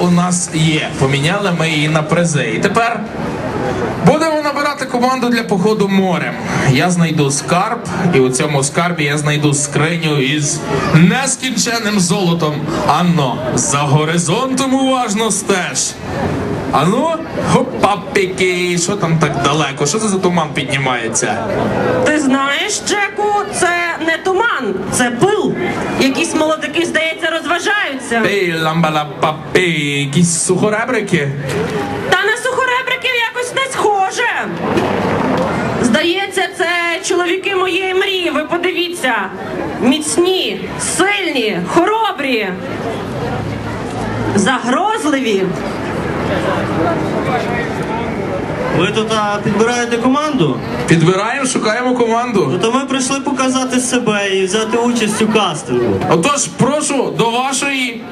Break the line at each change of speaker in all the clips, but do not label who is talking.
у нас є. Поміняли ми її на призи. І тепер будемо набирати команду для походу морем. Я знайду скарб, і у цьому скарбі я знайду скриню із нескінченним золотом. Анно, за горизонтом уважно стеж. Ану, хопапіки, що там так далеко? Що це за туман піднімається?
Ти знаєш, Джеку, це не це пил. Якісь молодики, здається, розважаються.
Ей, ламбала папі, якісь сухоребрики.
Та на сухоребриків якось не схоже. Здається, це чоловіки моєї мрії. Ви подивіться. Міцні, сильні, хоробрі, загрозливі.
Ви тут а, підбираєте команду?
Підбираємо, шукаємо команду.
Ну то ми прийшли показати себе і взяти участь у кастингу.
Отож, прошу до вашої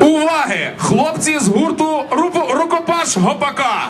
уваги, хлопці з гурту Рукопаш Гопака.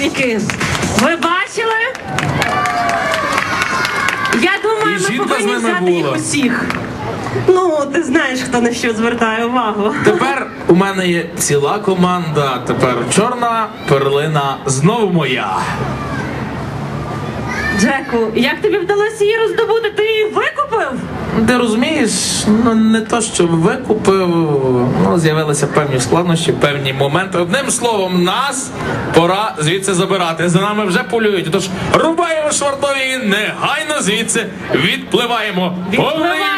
Які. Ви бачили? Я думаю,
І
ми
жінка з
повинні
ними
взяти їх усіх. Ну, ти знаєш, хто на що звертає увагу.
Тепер у мене є ціла команда. Тепер чорна перлина знову моя.
Джеку, як тобі вдалося її роздобути? Ти її викупив?
Ти розумієш, ну не то, що викупив, ну з'явилися певні складнощі, певні моменти. Одним словом, нас пора звідси забирати. За нами вже полюють. Тож рубаємо швартові і негайно звідси відпливаємо. Повний
Відпливаємо.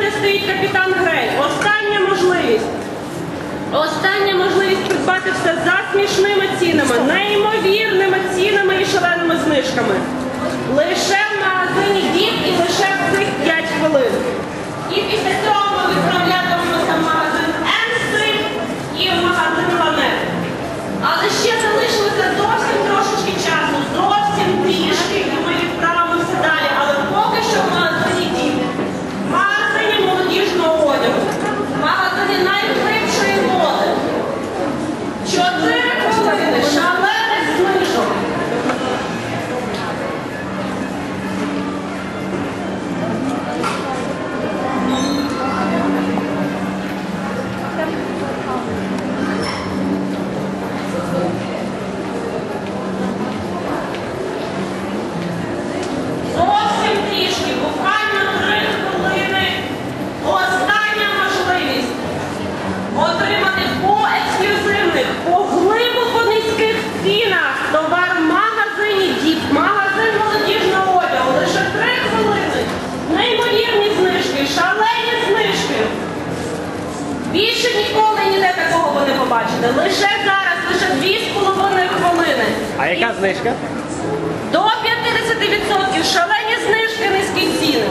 Де стоїть капітан Грей. Остання можливість. Остання можливість придбати все за смішними цінами, неймовірними цінами і шаленими знижками. Лише в магазині Діп і лише в цих 5 хвилин. І після цього ми відправлятимемося в магазин Енстри і в магазин Ланет. Але ще Більше ніколи ніде такого ви не побачите. Лише зараз, лише дві з половиною хвилини.
А яка знижка?
До 50% шалені знижки, низькі ціни.